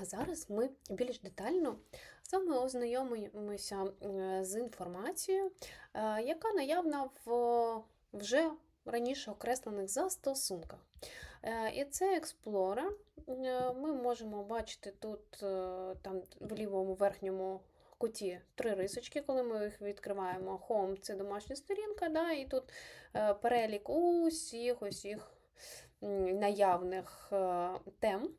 А зараз ми більш детально з вами ознайомимося е, з інформацією, е, яка наявна в вже раніше окреслених застосунках. Е, І це Explorer. Ми можемо бачити тут там в лівому верхньому куті три рисочки, коли ми їх відкриваємо. Home це домашня сторінка, да, і тут перелік усіх усіх наявних тем.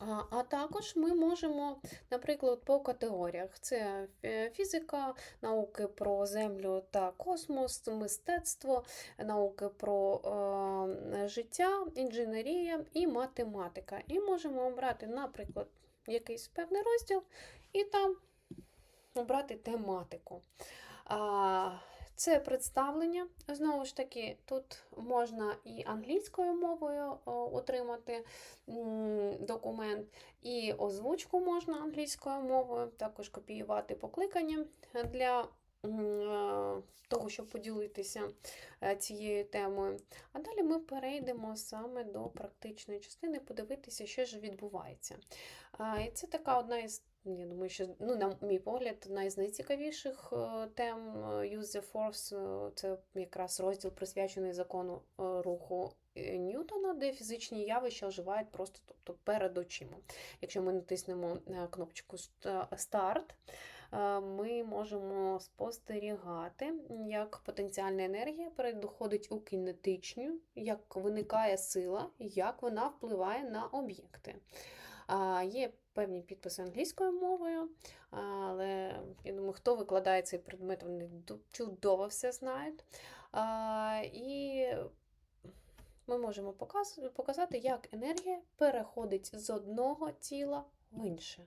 А, а також ми можемо, наприклад, по категоріях: це фізика, науки про землю та космос, мистецтво, науки про е, життя, інженерія і математика. І можемо обрати, наприклад, якийсь певний розділ і там обрати тематику. А, це представлення. Знову ж таки, тут можна і англійською мовою отримати документ, і озвучку можна англійською мовою, також копіювати покликання для е, того, щоб поділитися е, цією темою. А далі ми перейдемо саме до практичної частини, подивитися, що ж відбувається. І це така одна із я думаю, що, ну, на мій погляд, одна із найцікавіших е, тем е, Use the Force е, це якраз розділ присвячений закону руху Ньютона, де фізичні явища оживають просто тобто, перед очима. Якщо ми натиснемо кнопочку Старт, ми можемо спостерігати, як потенціальна енергія переходить у кінетичну, як виникає сила, як вона впливає на об'єкти. Є певні підписи англійською мовою, але я думаю, хто викладає цей предмет, вони чудово все знають. І ми можемо показати, як енергія переходить з одного тіла в інше.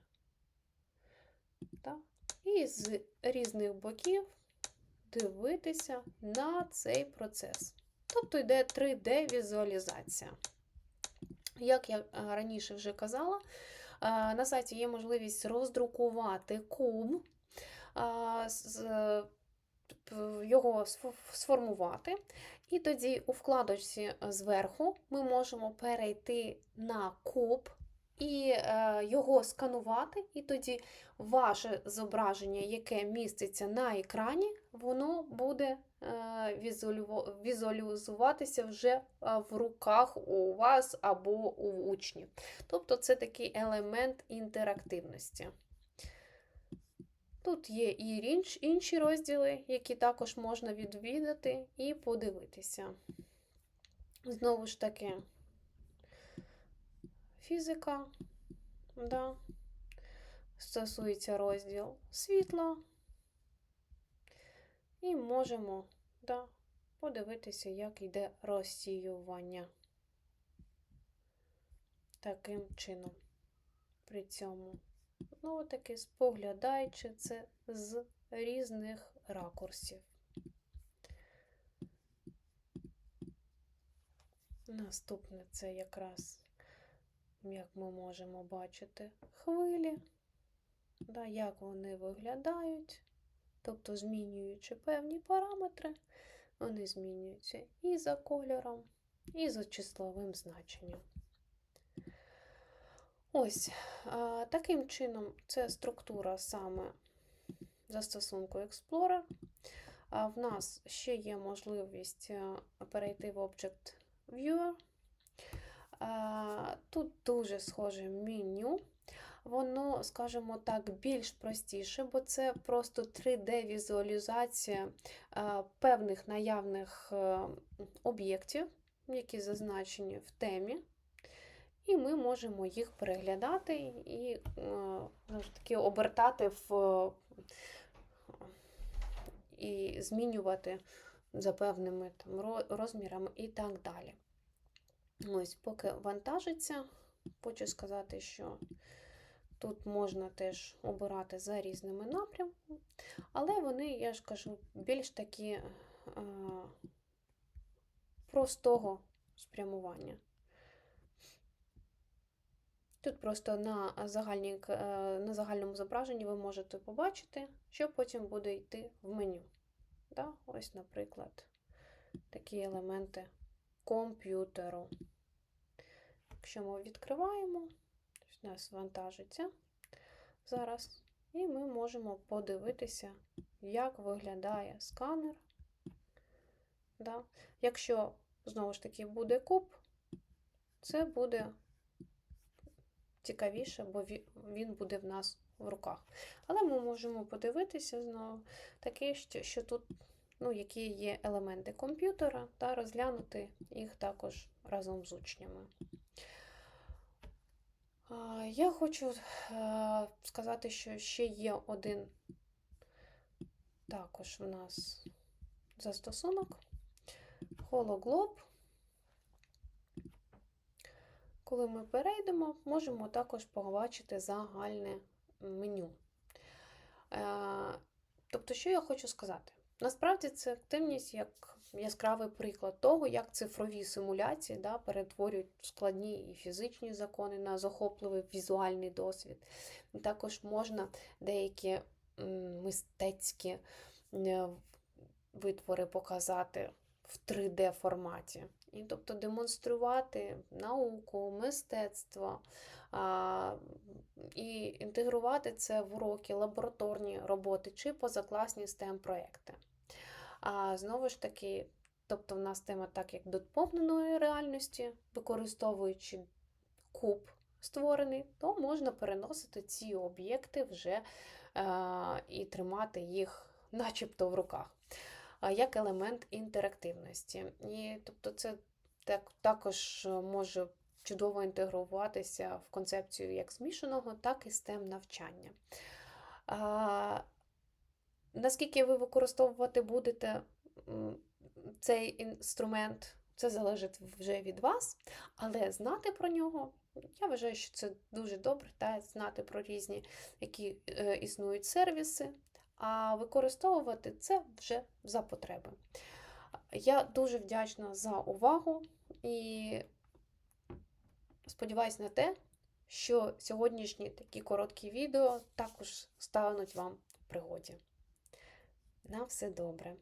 Так? І з різних боків дивитися на цей процес. Тобто йде 3D-візуалізація. Як я раніше вже казала, на сайті є можливість роздрукувати куб, його сформувати. І тоді у вкладочці зверху ми можемо перейти на куб і е, його сканувати, і тоді ваше зображення, яке міститься на екрані, воно буде е, візуалізуватися вже е, в руках у вас або у учнів. Тобто це такий елемент інтерактивності. Тут є і інш- інші розділи, які також можна відвідати і подивитися. Знову ж таки, фізика, да, стосується розділ світла. І можемо да, подивитися, як йде розсіювання. Таким чином. При цьому, знову таки, споглядаючи це з різних ракурсів. Наступне це якраз, як ми можемо бачити, хвилі, да, як вони виглядають, тобто змінюючи певні параметри, вони змінюються і за кольором, і за числовим значенням. Ось таким чином це структура саме застосунку Explorer. А в нас ще є можливість е, перейти в Object Viewer. Тут дуже схоже меню. Воно, скажімо так, більш простіше, бо це просто 3D-візуалізація е, певних наявних е, об'єктів, які зазначені в темі. І ми можемо їх переглядати і е, таки обертати в і змінювати за певними там, розмірами і так далі. Ось, поки вантажиться, хочу сказати, що тут можна теж обирати за різними напрямками, але вони, я ж кажу, більш такі е, простого спрямування. Тут просто на, загальній, к- е, на загальному зображенні ви можете побачити, що потім буде йти в меню. Да? Ось, наприклад, такі елементи комп'ютеру. Якщо ми відкриваємо, нас вантажиться зараз. І ми можемо подивитися, як виглядає сканер. Да. Якщо, знову ж таки, буде куб, це буде цікавіше, бо він буде в нас в руках. Але ми можемо подивитися знову таке, що, що тут, ну, які є елементи комп'ютера, та розглянути їх також разом з учнями. Я хочу е, сказати, що ще є один також в нас застосунок Hologlоб. Коли ми перейдемо, можемо також побачити загальне меню. Е, Тобто, що я хочу сказати? Насправді це активність як яскравий приклад того, як цифрові симуляції да, перетворюють складні і фізичні закони на захопливий візуальний досвід. Також можна деякі мистецькі е, витвори показати в 3D форматі. І тобто демонструвати науку, мистецтво а, і інтегрувати це в уроки, лабораторні роботи чи позакласні STEM проекти. А знову ж таки, тобто в нас тема так як доповненої реальності, використовуючи куб створений, то можна переносити ці об'єкти вже а, і тримати їх начебто в руках як елемент інтерактивності. І тобто це так, також може чудово інтегруватися в концепцію як змішаного, так і STEM навчання. Наскільки ви використовувати будете цей інструмент, це залежить вже від вас, але знати про нього, я вважаю, що це дуже добре, та знати про різні, які е, існують сервіси, а використовувати це вже за потреби. Я дуже вдячна за увагу і сподіваюся на те, що сьогоднішні такі короткі відео також стануть вам в пригоді. На все добре!